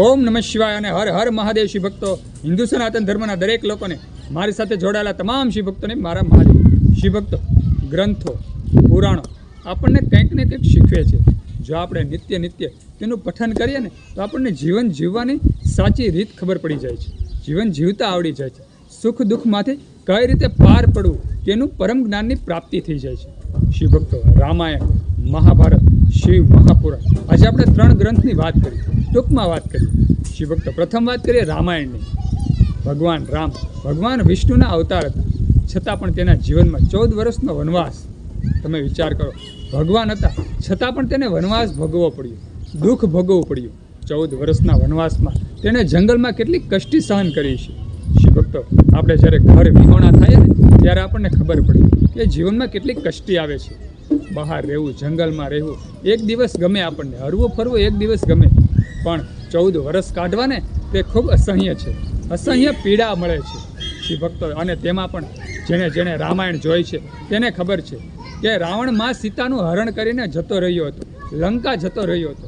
ઓમ નમઃ શિવાય અને હર હર મહાદેવ શિવ ભક્તો, હિન્દુ સનાતન ધર્મના દરેક લોકોને મારી સાથે જોડાયેલા તમામ શિવ ભક્તોને મારા મહાદેવ શિવ ભક્તો, ગ્રંથો, પુરાણો આપણને કંઈક ને કંઈક શીખવે છે. જો આપણે નિત્ય નિત્ય તેનું પઠન કરીએ ને, તો આપણને જીવન જીવવાની સાચી રીત ખબર પડી જાય છે. જીવન જીવતા આવડી જાય છે. સુખ દુઃખમાંથી કઈ રીતે પાર પડવું તેનું પરમ જ્ઞાનની પ્રાપ્તિ થઈ જાય છે. શિવ ભક્તો, રામાયણ, મહાભારત, શિવ, મહાપુરાણ. આજે આપણે ત્રણ ગ્રંથની વાત કરી. ટૂંકમાં વાત કરીએ. શિવભક્તો પ્રથમ વાત કરીએ રામાયણની. ભગવાન રામ, ભગવાન વિષ્ણુના અવતાર હતા. છતાં પણ તેના જીવનમાં ચૌદ વર્ષનો વનવાસ. તમે વિચાર કરો, ભગવાન હતા. છતાં પણ તેને વનવાસ ભોગવવો પડ્યો. દુઃખ ભોગવવું પડ્યું. ચૌદ વર્ષના વનવાસમાં તેણે જંગલમાં કેટલી કષ્ટી સહન કરી છે. શિવભક્તો આપણે જ્યારે ઘર વિહોણા થાય ને, ત્યારે આપણને ખબર પડી કે જીવનમાં કેટલી કષ્ટી આવે છે. બહાર રહેવું, જંગલમાં રહેવું, એક દિવસ ગમે આપણને. હરવું ફરવું એક દિવસ ગમે. પણ ચૌદ વર્ષ કાઢવાને તે ખૂબ અસહ્ય છે. અસહ્ય પીડા મળે છે શિવભક્તો અને તેમાં પણ જેણે જેણે રામાયણ જોઈ છે, તેને ખબર છે કે રાવણમાં સીતાનું હરણ કરીને જતો રહ્યો હતો, લંકા જતો રહ્યો હતો.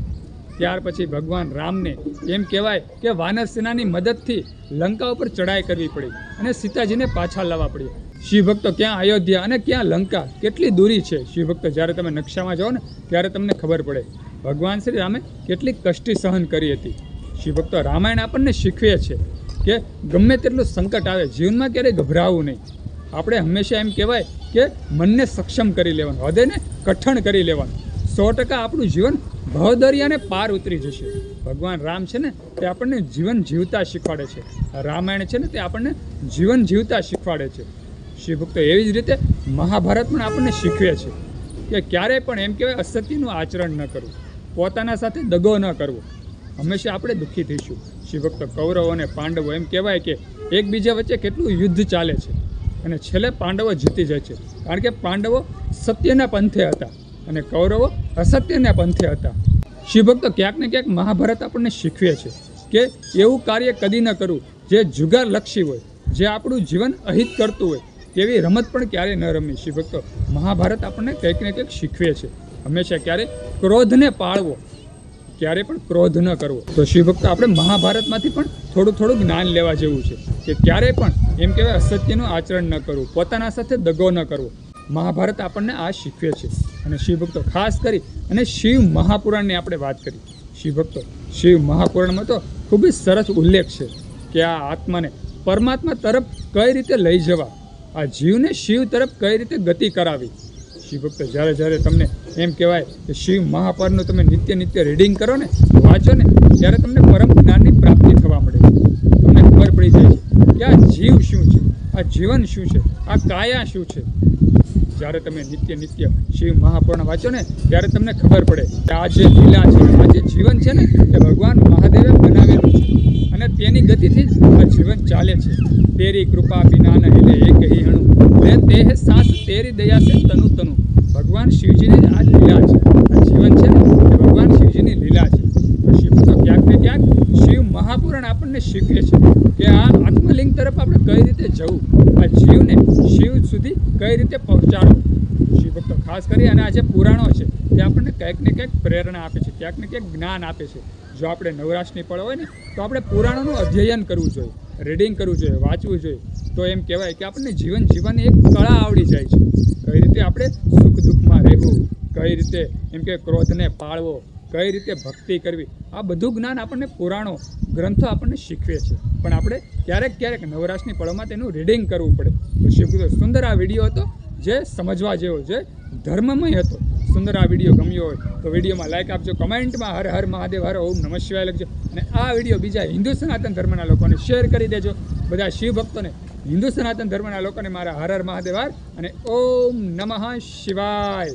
ત્યાર પછી ભગવાન રામને એમ કહેવાય કે વાનર સેનાની મદદથી લંકા ઉપર ચડાઈ કરવી પડી અને સીતાજીને પાછા લાવવા પડ્યા. શિવભક્તો ક્યાં અયોધ્યા અને ક્યાં લંકા? કેટલી દૂરી છે? શિવભક્તો જ્યારે તમે નકશામાં જાઓ ને, ત્યારે તમને ખબર પડે. ભગવાન શ્રી રામે કેટલી કષ્ટી સહન કરી હતી. શિવભક્તો રામાયણ આપણને શીખવે છે કે ગમે તેટલું સંકટ આવે, જીવનમાં ક્યારેય ગભરાવું નહીં. આપણે હંમેશા એમ કહેવાય કે મનને સક્ષમ કરી લેવાનું, હૃદયને કઠણ કરી લેવાનું. સો ટકા આપણું જીવન ભવદરિયાને પાર ઉતરી જશે. ભગવાન રામ છે ને, તે આપણને જીવન જીવતા શીખવાડે છે. રામાયણ છે ને, તે આપણને જીવન જીવતા શીખવાડે છે. શિવભક્તો એવી જ રીતે મહાભારત પણ આપણને શીખવે છે કે ક્યારેય પણ એમ કહેવાય અસત્યનું આચરણ ન કરવું પોતાના સાથે દગો ન કરવો. હંમેશા આપણે દુઃખી થઈશું. શિવભક્તો કૌરવો અને પાંડવો એમ કહેવાય કે એકબીજા વચ્ચે કેટલું યુદ્ધ ચાલે છે. અને છેલ્લે પાંડવો જીતી જાય છે. કારણ કે પાંડવો સત્યના પંથે હતા અને કૌરવો અસત્યના પંથે હતા. શિવભક્તો ક્યાંક ને ક્યાંક મહાભારત આપણને શીખવે છે કે એવું કાર્ય કદી ન કરવું. જે જુગાર લક્ષી હોય, જે આપણું જીવન અહિત કરતું હોય, તેવી રમત પણ ક્યારેય ન રમવી શિવભક્તો મહાભારત આપણને કંઈક ને કંઈક શીખવે છે. હંમેશા ક્યારે? ક્રોધને પાળવો. ક્યારે પણ ક્રોધ ન કરવો. તો શિવભક્ત, આપણે મહાભારતમાંથી પણ થોડું થોડું જ્ઞાન લેવા જેવું છે કે ક્યારેય પણ, એમ કહેવાય, અસત્યનું આચરણ ન કરવું, પોતાના સાથે દગો ન કરવો. મહાભારત આપણને આ શીખવે છે. અને શિવભક્તો, ખાસ કરી, અને શિવ મહાપુરાણની આપણે વાત કરી. શિવભક્તો, શિવ મહાપુરાણમાં તો ખૂબ જ સરસ ઉલ્લેખ છે કે આ આત્માને પરમાત્મા તરફ કઈ રીતે લઈ જવા, આ જીવને શિવ તરફ કઈ રીતે ગતિ કરાવી શિવ ભક્ત, જ્યારે જ્યારે તમને એમ કહેવાય કે શિવ મહાપારનું તમે નિત્ય નિત્ય રીડિંગ કરો ને, વાંચો ને, ત્યારે તમને પરમ જ્ઞાનની પ્રાપ્તિ થવા મળે છે. તમને ખબર પડી જાય છે કે આ જીવ શું છે, આ જીવન શું છે, આ કાયા શું છે. જ્યારે તમે નિત્ય નિત્ય શિવ મહાપુરાણ વાંચો ને, ત્યારે તમને ખબર પડે કે આ જે લીલા છે, આ જે જીવન છે ને, એ ભગવાન મહાદેવે બનાવેલું છે. અને તેની ગતિથી જ આ જીવન ચાલે છે. તેરી કૃપા વિના ન हिले એક હી ને તે સાસ તેરી દયા છે તનુ તનુ. ભગવાન શિવજીની આ લીલા છે. આ જીવન છે એ ભગવાન શિવજીની લીલા છે. શિવ તો ક્યાંક ને ક્યાંક શિવ મહાપુરાણ આપણને શીખવે છે કે આ આત્મલિંગ તરફ આપણે કઈ રીતે જવું, આ જીવને શિવ સુધી કઈ રીતે પહોંચાડવું. શિવ ભક્તો, ખાસ કરી અને આ જે પુરાણો છે, તે આપણને કંઈક ને કંઈક પ્રેરણા આપે છે, ક્યાંક ને ક્યાંક જ્ઞાન આપે છે. જો આપણે નવરાશની પળ હોય ને, તો આપણે પુરાણોનું અધ્યયન કરવું જોઈએ રીડિંગ કરવું જોઈએ, વાંચવું જોઈએ. તો એમ કહેવાય કે આપણને જીવન જીવવાની એક કળા આવડી જાય છે. કઈ રીતે આપણે સુખ દુઃખમાં રહેવું, કઈ રીતે એમ કે ક્રોધને પાળવો, કઈ રીતે ભક્તિ કરવી, આ બધું જ્ઞાન આપણને પુરાણો, ગ્રંથો આપણને શીખવે છે. પણ આપણે ક્યારેક ક્યારેક નવરાશની પળોમાં તેનું રીડિંગ કરવું પડે. તો શિવકૃષ્ણ સુંદર આ વીડિયો હતો જે સમજવા જેવો, જે ધર્મમય હતો. સુંદર આ વીડિયો ગમ્યો હોય તો વિડીયોમાં લાઇક આપજો કમેન્ટમાં હર હર મહાદેવ, હર ઓમ નમઃ શિવાય લખજો. અને આ વીડિયો બીજા હિન્દુ સનાતન ધર્મના લોકોને શેર કરી દેજો. બધા શિવ ભક્તોને હિન્દુ સનાતન ધર્મના લોકોને મારા હર હર મહાદેવાર અને ઓમ નમઃ શિવાય.